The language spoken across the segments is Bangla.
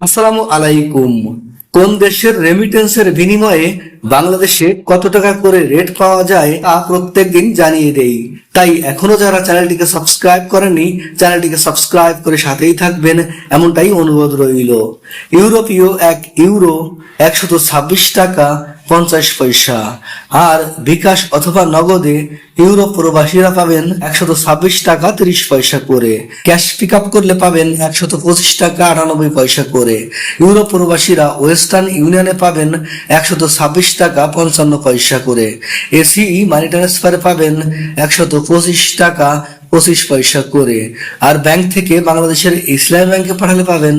আসসালামু আলাইকুম। কোন দেশের রেমিটেন্সের বিনিময়ে বাংলাদেশে কত টাকা করে রেট পাওয়া যায় তা প্রত্যেকদিন জানিয়ে দেই। তাই এখনও যারা চ্যানেলটিকে সাবস্ক্রাইব করেননি, চ্যানেলটিকে সাবস্ক্রাইব করে সাথেই থাকবেন, এমনটাই অনুরোধ রইল। ইউরোপীয় এক ইউরো একশত ছাব্বিশ টাকা পঞ্চাশ পয়সা। আর বিকাশ অথবা নগদে ইউরোপ প্রবাসীরা পাবেন একশত ছাব্বিশ টাকা তিরিশ পয়সা করে। ক্যাশ পিক আপ করলে পাবেন একশত পঁচিশ টাকা আটানব্বই পয়সা করে। ইউরোপ প্রবাসীরা ওয়েস্টার্ন ইউনিয়নে পাবেন একশত ছাব্বিশ টাকা পঞ্চান্ন পয়সা করে। এসিই মানি ট্রান্সফারে পাবেন একশত পঁচিশ টাকা পঁচিশ পয়সা করে। আর ব্যাংক থেকে বাংলাদেশের ইসলামী ব্যাংকে পাঠালে পাবেন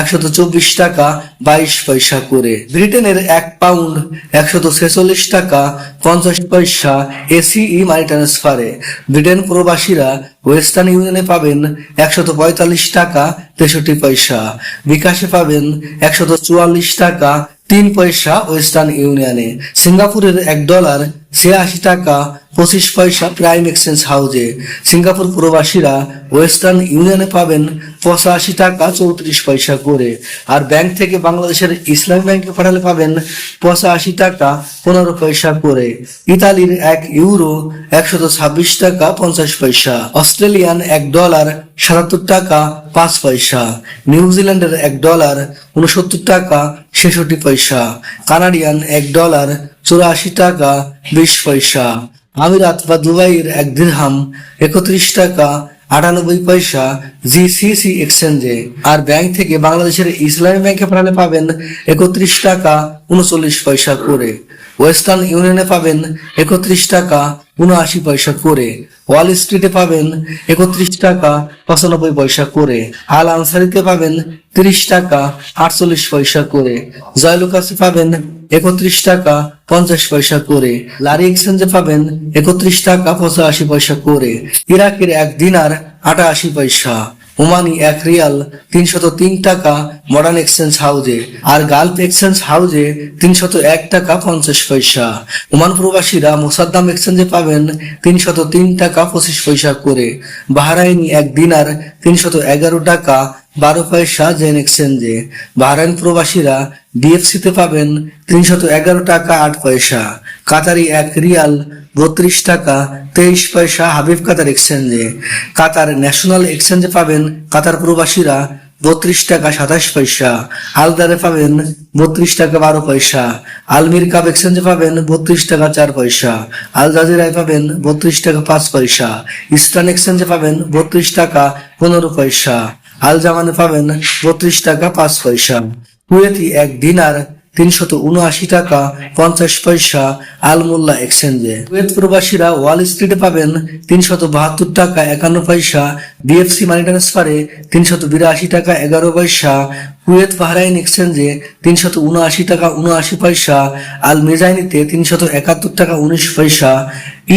একশত চব্বিশ টাকা বাইশ পয়সা করে। ব্রিটেনের এক পাউন্ড একশত ছেচল্লিশ টাকা পঞ্চাশ পয়সা এসিই মানি ট্রান্সফারে ব্রিটেন প্রবাসীরা ওয়েস্টার্ন ইউনিয়নে পাবেন একশত পঁয়তাল্লিশ টাকা তেষট্টি পয়সা। বিকাশে পাবেন একশত চুয়াল্লিশ টাকা তিন পয়সা ওয়েস্টার্ন ইউনিয়নে। সিঙ্গাপুরের এক ডলার ছিয়াশি টাকা পঁচিশ পয়সা প্রাইম এক্সচেঞ্জ হাউজে। সিঙ্গাপুর প্রবাসীরা ওয়েস্টার্ন ইউনিয়নে পাবেন পঁচাশি টাকা চৌত্রিশ পয়সা করে। আর ব্যাংক থেকে বাংলাদেশের ইসলামী ব্যাংকে পাঠালে পাবেন পঁচাশি টাকা পনেরো পয়সা করে। ইতালির এক ইউরো একশত ছাব্বিশ টাকা পঞ্চাশ পয়সা। অস্ট্রেলিয়ান এক ডলার সাতাত্তর টাকা পাঁচ পয়সা। নিউজিল্যান্ডের এক ডলার উনসত্তর টাকা ছেষট্টি পয়সা। কানাডিয়ান এক ডলার চুরাশি টাকা বিশ পয়সা। আমিরাত বা দুবাইয়ের এক দিরহাম একত্রিশ টাকা আটানব্বই পয়সা জিসিসি এক্সচেঞ্জে। আর ব্যাংক থেকে বাংলাদেশের ইসলামী ব্যাংকে পাঠালে পাবেন একত্রিশ টাকা উনচল্লিশ পয়সা করে। ওয়েস্টার্ন ইউনিয়নে পাবেন একত্রিশ টাকা উনআশি পয়সা করে। ওয়াল স্ট্রিটে পাবেন একত্রিশ টাকা পঁচানব্বই পয়সা করে। আল আনসারিতে পাবেন তিরিশ টাকা আটচল্লিশ পয়সা করে। জয়লুকাসে পাবেন একত্রিশ টাকা পঞ্চাশ পয়সা করে। লারি এক্সচেঞ্জে পাবেন একত্রিশ টাকা পঁচাশি পয়সা করে। ইরাকের এক দিনার আটাশি পয়সা। ওমানি এক রিয়াল তিনশত তিন টাকা মডার্ন এক্সচেঞ্জ হাউজে আর গালফ এক্সচেঞ্জ হাউজে তিনশত এক টাকা পঞ্চাশ পয়সা। ওমান প্রবাসীরা মোসাদ্দাম এক্সচেঞ্জে পাবেন তিনশত তিন টাকা পঁচিশ পয়সা করে। বাহরাইনি এক দিনার তিনশত এগারো টাকা বারো পয়সা জেন এক্সচেঞ্জে বাহরাইন প্রবাসীরা ডিএফসিতে পাবেন তিনশত এগারো টাকা আট পয়সা। কাতারি এক রিয়াল বত্রিশ টাকা, তেইশ পয়সা হাবিব কাতার এক্সচেঞ্জে। কাতার ন্যাশনাল এক্সচেঞ্জে পাবেন কাতার প্রবাসীরা বত্রিশ টাকা, সাতাশ পয়সা। আলদারে পাবেন বত্রিশ টাকা, বারো পয়সা। আলমির কাপ এক্সচেঞ্জে পাবেন বত্রিশ টাকা, চার পয়সা। আল জাজিরায় পাবেন বত্রিশ টাকা, পাঁচ পয়সা। ইস্টার্ন এক্সচেঞ্জে পাবেন বত্রিশ টাকা, পনেরো পয়সা। আল জামানে পাবেন বত্রিশ টাকা, পাঁচ পয়সা। কুয়েতি এক দিনার তিনশত উনআশি টাকা, পঞ্চাশ পয়সা আলমোল্লা এক্সচেঞ্জে। কুয়েত প্রবাসীরা ওয়াল স্ট্রিটে পাবেন তিনশত বাহাত্তর টাকা, একান্ন পয়সা, বিএফসি মানি ট্রান্সফারে তিনশত বিরাশি টাকা, এগারো পয়সা কুয়েত বাহরাইন এক্সচেঞ্জে তিনশত উনআশি টাকা উনআশি পয়সা আল মেজাইনিতে তিনশত একাত্তর টাকা উনিশ পয়সা,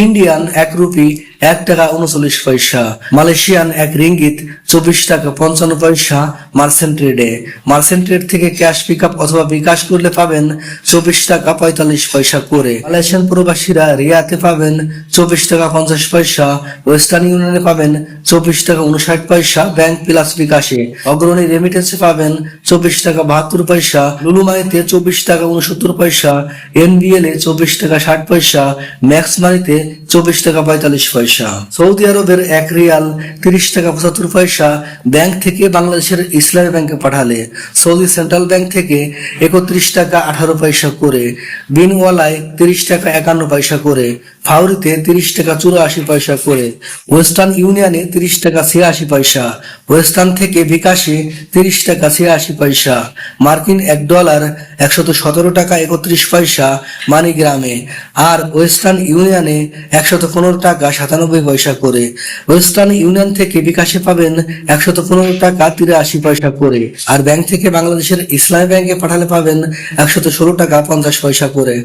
ইন্ডিয়ান এক রুপি এক টাকা উনচল্লিশ পয়সা, মালয়েশিয়ান এক রিঙ্গিত চব্বিশ টাকা পঞ্চান্ন পয়সা মার্সেন্ট ট্রেডে মার্সেন্ট ট্রেড থেকে ক্যাশ পিক আপ অথবা বিকাশ করলে পাবেন চব্বিশ টাকা পঁয়তাল্লিশ পয়সা করে। মালয়েশিয়ান প্রবাসীরা রিয়াতে পাবেন চব্বিশ টাকা পঞ্চাশ পয়সা, ওয়েস্টার্ন ইউনিয়নে পাবেন চব্বিশ টাকা উনষাট পয়সা ব্যাংক প্লাস বিকাশে। অগ্রণী রেমিটেন্সে পাবেন চব্বিশ টাকা বাহাত্তর পয়সা, লুলুমারিতে চব্বিশ টাকা উনসত্তর পয়সা, এনবিএল এ চব্বিশ টাকা ষাট পয়সা ম্যাক্স মানিতে চব্বিশ টাকা পঁয়তাল্লিশ পয়সা। সৌদি আরবের এক রিয়াল তিরিশ টাকা পঁচাত্তর পয়সা ব্যাংক থেকে বাংলাদেশের ইসলামী ব্যাংকে পাঠালে। সৌদি সেন্ট্রাল ব্যাংক থেকে একত্রিশ টাকা আঠারো পয়সা করে। বিনওয়ালায় তিরিশ টাকা একান্ন পয়সা করে। ফাউরিতে তিরিশ টাকা চুরাশি পয়সা করে। ওয়েস্টার্ন ইউনিয়নে তিরিশ টাকা ছিয়াশি পয়সা। ওয়েস্টার্ন থেকে বিকাশে তিরিশ টাকা ছিয়াশি পয়সা। মার্কিন এক ডলার একশত সতেরো টাকা একত্রিশ পয়সা মানিগ্রামে। আর ওয়েস্টার্ন ইউনিয়নে একশত পনেরো টাকা সাতানব্বই পয়সা করে। ওয়েস্টার্ন ইউনিয়ন থেকে বিকাশে পাবেন একশত পনেরো টাকা তিরাশি পয়সা করে। আর ব্যাংক থেকে বাংলাদেশের ইসলামী ব্যাংকে পাঠালে পাবেন একশত ষোলো টাকা পঞ্চাশ পয়সা করে।